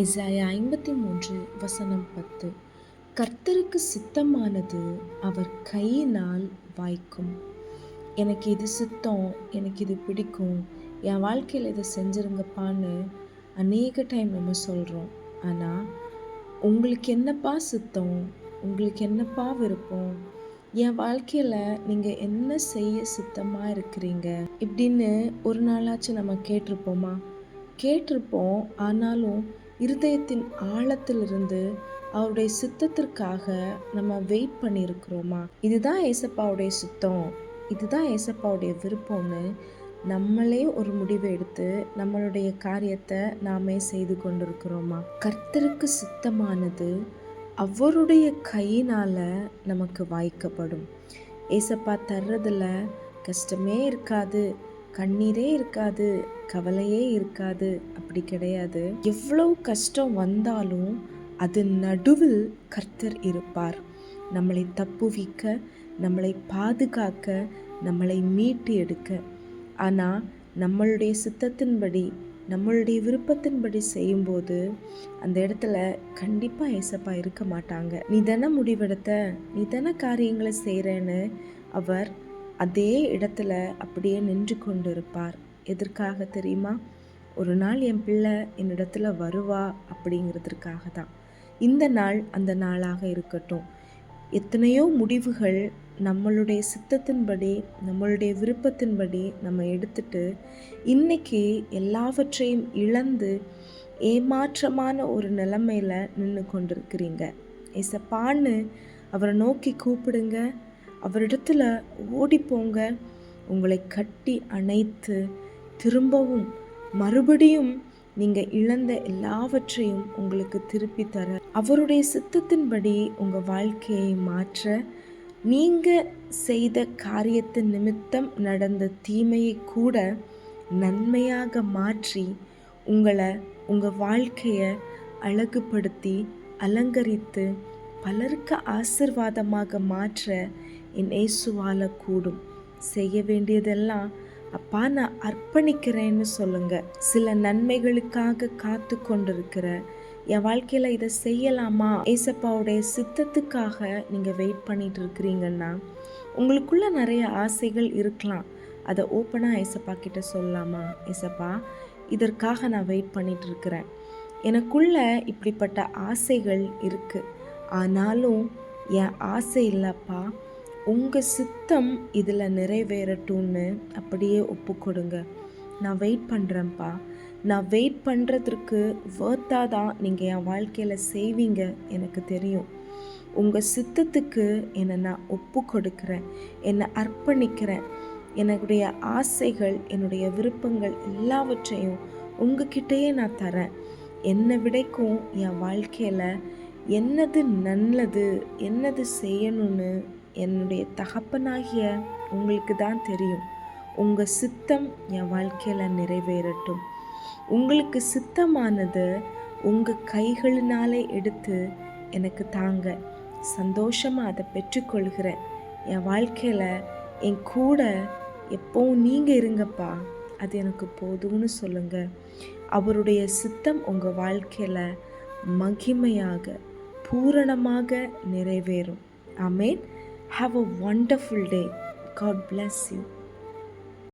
இசாயா ஐம்பத்தி மூன்று வசனம் பத்து. கர்த்தருக்கு சித்தமானது அவர் கையினால் வாய்க்கும். எனக்கு இது சித்தம் எனக்கு இது பிடிக்கும். என் வாழ்க்கையில் இதை செஞ்சுருங்கப்பான்னு அநேக டைம் நம்ம சொல்கிறோம் ஆனால் உங்களுக்கு என்னப்பா சித்தம்? உங்களுக்கு என்னப்பா விருப்பம்? என் வாழ்க்கையில் நீங்கள் என்ன செய்ய சித்தமாக இருக்கிறீங்க? இப்படின்னு ஒரு நாளாச்சும் நம்ம கேட்டிருப்போமா? கேட்டிருப்போம் ஆனாலும் இருதயத்தின் ஆழத்திலிருந்து அவருடைய சித்தத்திற்காக நம்ம வெயிட் பண்ணியிருக்கிறோமா? இதுதான் ஏசப்பாவுடைய சுத்தம். இதுதான் ஏசப்பாவுடைய விருப்பம்னு நம்மளே ஒரு முடிவை எடுத்து நம்மளுடைய காரியத்தை நாமே செய்து கொண்டிருக்கிறோமா? கர்த்தருக்கு சித்தமானது அவருடைய கையினால் நமக்கு வாய்க்கப்படும். ஏசப்பா தர்றதில் கஷ்டமே இருக்காது. கண்ணீரே இருக்காது கவலையே இருக்காது அப்படி கிடையாது. எவ்வளவு கஷ்டம் வந்தாலும் அது நடுவில் கர்த்தர் இருப்பார். நம்மளை தப்புவிக்க நம்மளை பாதுகாக்க நம்மளை மீட்டு எடுக்க. ஆனால் நம்மளுடைய சித்தத்தின்படி நம்மளுடைய விருப்பத்தின்படி செய்யும்போது அந்த இடத்துல கண்டிப்பாக ஏசப்பா இருக்க மாட்டாங்க. நீ தானே முடிவெடுத்த நீ தானே காரியங்களை செய்கிறேன்னு அவர் அதே இடத்துல அப்படியே நின்று கொண்டிருப்பார். எதற்காக தெரியுமா? ஒரு நாள் என் பிள்ளை என்னிடத்துல வருவா அப்படிங்கிறதுக்காக தான் இந்த நாள் அந்த நாளாக இருக்கட்டும். எத்தனையோ முடிவுகள் நம்மளுடைய சித்தத்தின்படி நம்மளுடைய விருப்பத்தின்படி நம்ம எடுத்துட்டு இன்னைக்கு எல்லாவற்றையும் இழந்து ஏமாற்றமான ஒரு நிலைமையில் நின்று கொண்டிருக்கிறீங்க. ஏசப்பான்னு அவரை நோக்கி கூப்பிடுங்க. அவரிடத்துல ஓடிப்போங்க. உங்களை கட்டி அணைத்து திரும்பவும் மறுபடியும் நீங்கள் இழந்த எல்லாவற்றையும் உங்களுக்கு திருப்பி தர. அவருடைய சித்தத்தின்படி உங்கள் வாழ்க்கையை மாற்ற நீங்கள் செய்த காரியத்தின் நிமித்தம் நடந்த தீமையை கூட நன்மையாக மாற்றி உங்களை உங்கள் வாழ்க்கையை அழகுபடுத்தி அலங்கரித்து பலருக்கு ஆசிர்வாதமாக மாற்ற என் இயேசுவால கூடும். செய்ய வேண்டியதெல்லாம் அப்பா நான் அர்ப்பணிக்கிறேன்னு சொல்லுங்க. சில நன்மைகளுக்காக காத்து கொண்டிருக்கிற என் வாழ்க்கையில் இதை செய்யலாமா? ஏசப்பாவுடைய சித்தத்துக்காக நீங்கள் வெயிட் பண்ணிட்டு இருக்கிறீங்கன்னா உங்களுக்குள்ள நிறைய ஆசைகள் இருக்கலாம். அதை ஓப்பனாக ஏசப்பா கிட்ட சொல்லலாமா? ஏசப்பா இதற்காக நான் வெயிட் பண்ணிட்டு இருக்கிறேன். எனக்குள்ள இப்படிப்பட்ட ஆசைகள் இருக்குது ஆனாலும் என் ஆசை இல்லைப்பா. உங்கள் சித்தம் இதில் நிறைவேறட்டும்னு அப்படியே ஒப்பு கொடுங்க. நான் வெயிட் பண்ணுறேன்ப்பா நான் வெயிட் பண்ணுறதுக்கு வேர்த்தாக தான் நீங்கள் என் வாழ்க்கையில் செய்வீங்க எனக்கு தெரியும். உங்கள் சித்தத்துக்கு என்னை நான் ஒப்பு கொடுக்குறேன். என்னை அர்ப்பணிக்கிறேன். என்னுடைய ஆசைகள் என்னுடைய விருப்பங்கள் எல்லாவற்றையும் உங்ககிட்டயே நான் தரேன். என்னை விடைக்கும் என் வாழ்க்கையில் என்னது நல்லது என்னது செய்யணும்னு என்னுடைய தகப்பனாகிய உங்களுக்கு தான் தெரியும். உங்கள் சித்தம் என் வாழ்க்கையில் நிறைவேறட்டும். உங்களுக்கு சித்தமானது உங்கள் கைகளினாலே எடுத்து எனக்கு தாங்க. சந்தோஷமாக அதை பெற்றுக்கொள்கிறேன் என் வாழ்க்கையில் என் கூட எப்போவும் நீங்கள் இருங்கப்பா. அது எனக்கு போதும்னு சொல்லுங்கள் அவருடைய சித்தம் உங்கள் வாழ்க்கையில் மகிமையாக பூரணமாக நிறைவேறும். Amen have a wonderful day God bless you